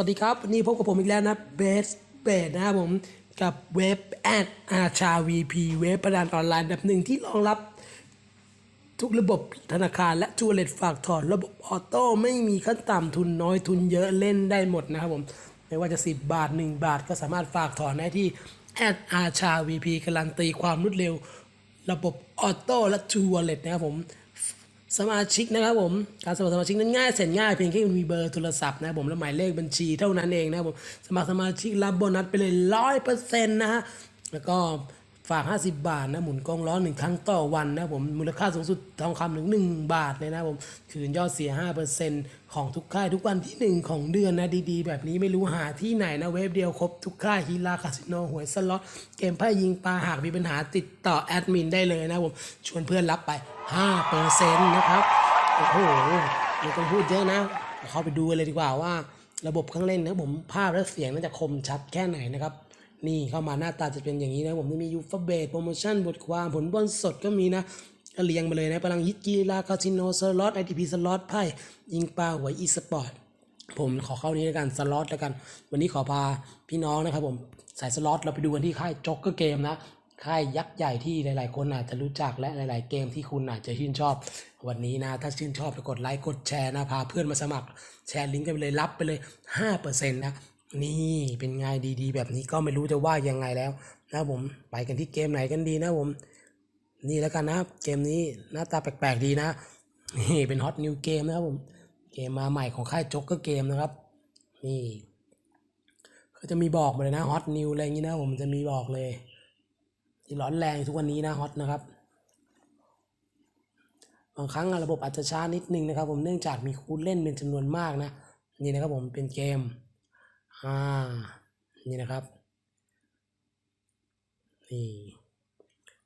สวัสดีครับ วันนี้พบกับผมอีกแล้วนะเบสเบสนะครับผม กับเว็บแอดอาชา VP เว็บประดานออนไลน์แบบหนึ่งที่รองรับ ทุกระบบธนาคารและจูเลตฝากถอนระบบออโต้ไม่มีขั้นต่ำทุนน้อยทุนเยอะเล่นได้หมดนะครับผม ไม่ว่าจะ 10 บาท 1 บาทก็สามารถฝากถอนได้ที่แอดอาชา VP การันตีความรวดเร็ว ระบบออโต้และจูเลตนะครับผม สมาชิกนะครับผม การสมัครสมาชิกนั้นง่ายแสนง่ายเพียงแค่คุณมีเบอร์โทรศัพท์นะครับผมและหมายเลขบัญชีเท่านั้นเองนะครับผมสมัครสมาชิกรับโบนัสไปเลยร้อยเปอร์เซ็นต์นะฮะแล้วก็ ฝาก 50 บาทนะหมุนกองล้อหนึ่งครั้งต่อวันนะผมมูลค่าสูงสุดทองคำถึง1บาทเลยนะผมคืนยอดเสีย 5%ของทุกค่ายทุกวันที่ 1 ของเดือนนะดีๆ แบบนี้ไม่รู้หาที่ไหนนะเว็บเดียวครบทุกค่ายฮีลาคาสิโนหวยสล็อตเกมไพ่ยิงปลาหากมีปัญหาติดต่อแอดมินได้เลยนะผมชวนเพื่อนรับไป 5%นะครับโอ้โหไม่ต้องพูดเยอะนะเข้าไปดูเลยดีกว่าว่า ระบบเครื่องเล่นนะผมภาพและเสียงน่าจะคมชัดแค่ไหนนะครับ นี่เข้ามาหน้าตาจะเป็นอย่างนี้นะผมจะมียูฟเบตโปรโมชั่นบทความผลบอลสดก็มีนะเรียงมาเลยนะพลังฮิตกีฬาคาสิโนสล็อตไอทีพีสล็อตไพ่ยิงปลาหวยอีสปอร์ตผมขอเข้านี้แล้วกันสล็อตแล้วกัน วันนี้ขอพาพี่น้องนะครับผมสายสล็อตเราไปดูกันที่ค่ายจ็อกเกอร์เกมนะค่ายยักษ์ใหญ่ที่หลาย ๆ คนอาจจะรู้จักและหลาย ๆ เกมที่คุณอาจจะชื่นชอบ วันนี้นะ ถ้าชื่นชอบไปกดไลค์กดแชร์นะพาเพื่อนมาสมัครแชร์ลิงก์กันไปเลยรับไปเลย 5%นะ นี่เป็นไงดีๆ แบบนี้ก็ไม่รู้จะว่ายังไงแล้วนะผมไปกันที่เกมไหนกันดีนะผม นี่แล้วกันนะครับ เกมนี้หน้าตาแปลกๆดีนะนี่เป็นฮอตนิวเกมนะครับผม เกมมาใหม่ของค่ายจ็อกเกอร์เกมนะครับ นี่เขาจะมีบอกมาเลยนะฮอตนิวอะไรอย่างนี้นะผมจะมีบอกเลย ที่ร้อนแรงทุกวันนี้นะฮอตนะครับบางครั้งระบบอาจจะช้านิดนึงนะครับ ผมเนื่องจากมีคู่เล่นเป็นจำนวนมากนะ นี่นะครับผมเป็นเกม อ่า นี่นะครับ นี่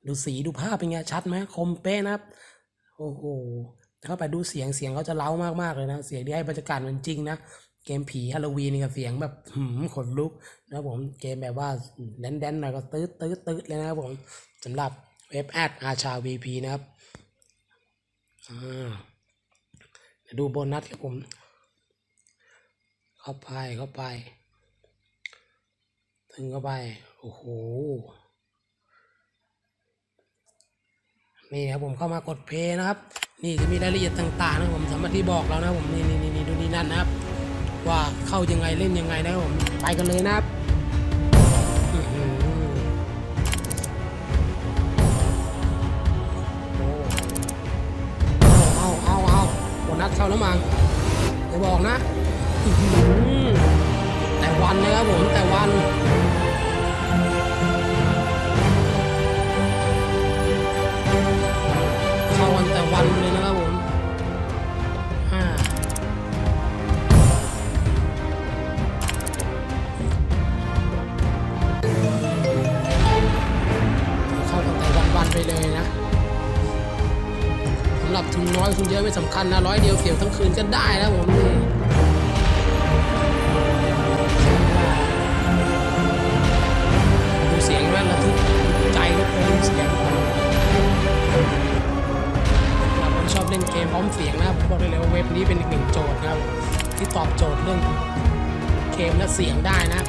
ดูสีดูภาพเป็นไงชัดไหมคมเป๊ะนะครับ โอ้โหเข้าไปดูเสียงเสียงเขาจะเล้ามากๆเลยนะ เสียงที่ให้บรรยากาศมันจริงนะ เกมผีฮาโลวีนนี่กับเสียงแบบหืมขนลุกนะผม เกมแบบว่าแดนแดนๆหน่อยก็ตืดตืดตืดเลยนะครับผมสำหรับเว็บแอดอาชา VP นะครับ อ่าดูโบนัสครับผม เข้าไปเข้าไป ถึงเข้าไป โอ้โห นี่ครับผมเข้ามากดเพย์นะครับ นี่จะมีรายละเอียดต่างๆนะผมสามารถที่บอกเรานะผมนี่นี่นี่ดูนี่นั่นนะครับ ว่าเข้ายังไงเล่นยังไงนะผมไปกันเลยนะครับอื้อหือโอ้เอาเอาเอาโบนัสเข้าแล้วมั้งจะบอกนะแต่วันนะครับผมแต่วัน ทุนน้อยทุนเยอะไม่สำคัญนะร้อยเดียวเกี่ยทั้งคืนก็ได้นะผมนี่ดูเสียงแว่นระทึกใจก็เป็นเสียงสำหรับคนชอบเล่นเกมพร้อมเสียงนะครับผมบอกได้เลยว่าเว็บนี้เป็นอีกหนึ่งโจทย์นะครับ ที่ตอบโจทย์เรื่องเกมและเสียงได้นะ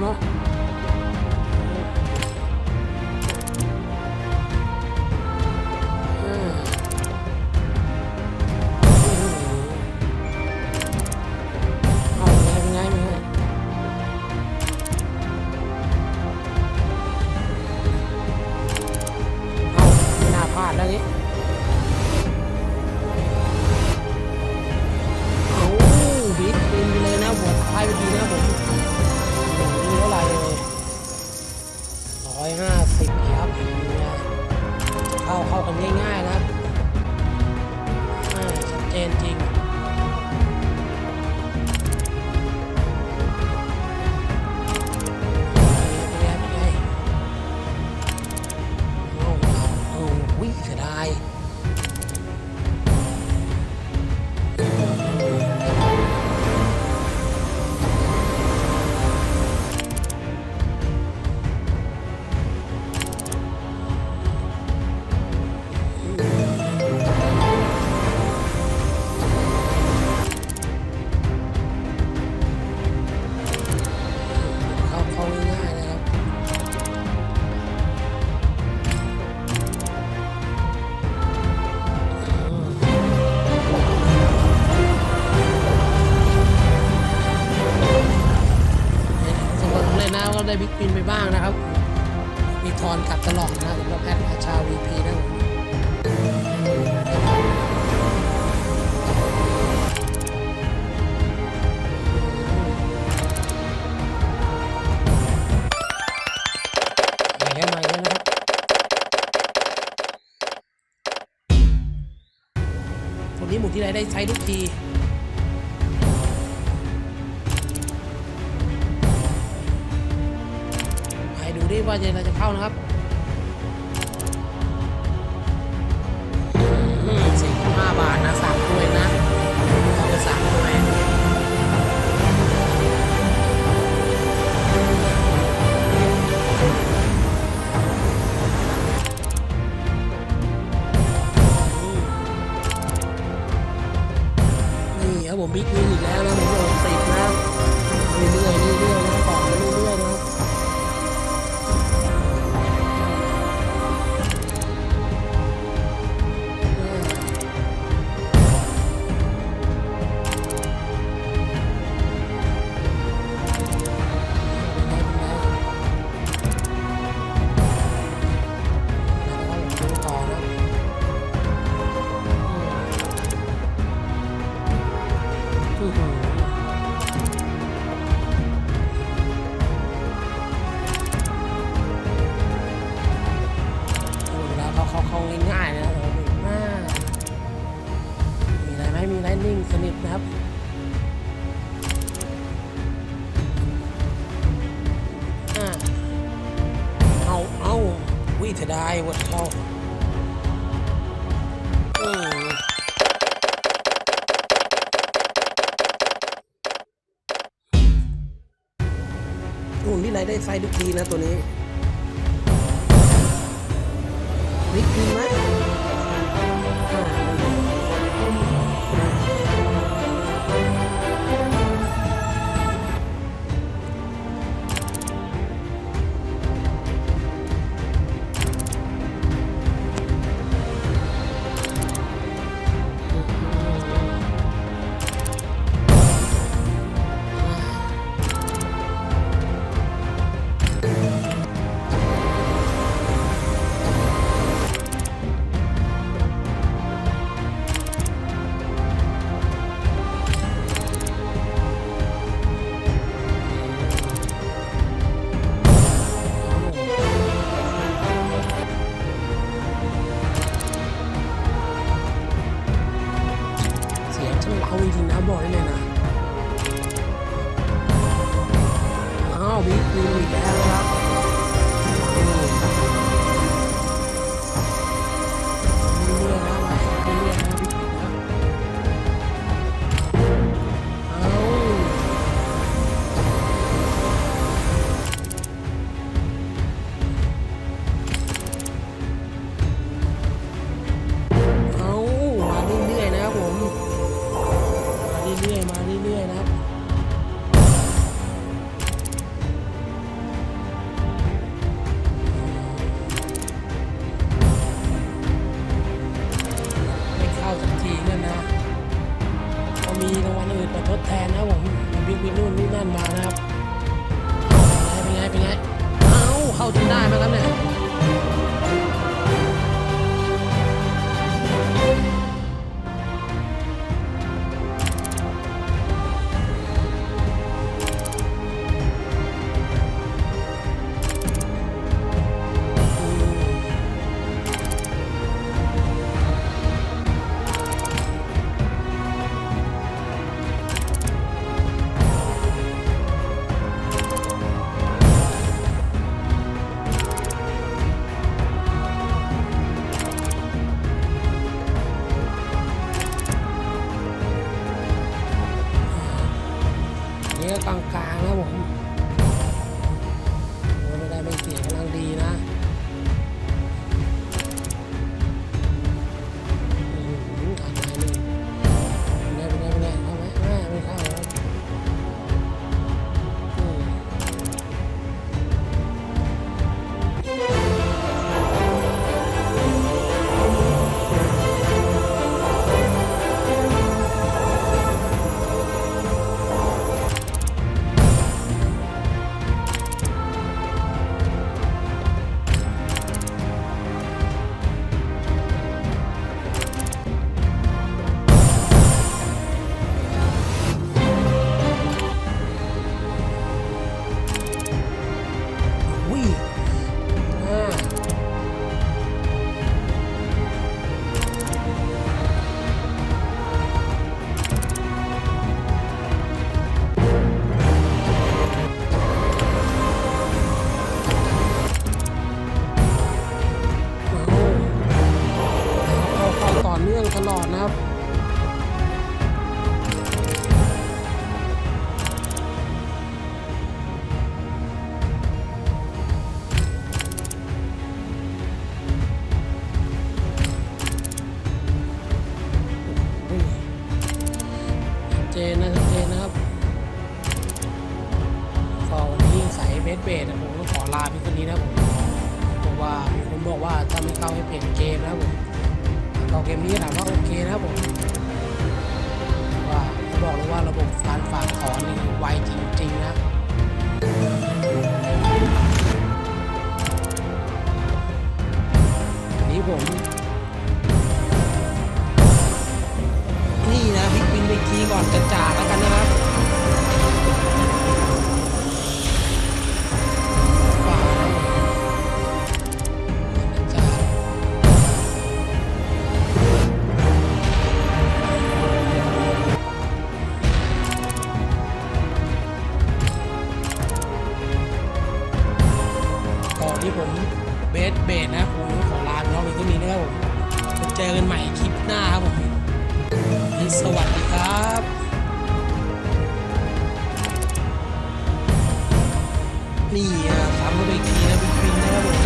나 오. นะสำหรับแอดอาชาวีพีนะผมคนนี้หมุนที่ไรได้ใช้ทุกทีดูดิว่าเจนเราจะเข้านะครับ No, we today would hope. นู่นที่ไหนได้ไฟทุกทีนะตัวนี้นิกดีไหม ส่เบสเบสผมก็ขอลาเพียงเท่านี้นะผมเพราะว่ามีคนบอกว่าถ้าไม่เข้าให้เปลี่ยนเกมนะผมต่อเกมนี้ถามว่าโอเคนะผมว่าเขาบอกเลยว่าระบบการฝากถอนนี่ไวจริงๆนะนี้ผมนี่นะพลิกวินไปทีก่อนจะจาก นี่อะซ้ำเข้าไปอีกทีนะบิ๊กฟินนะครับผม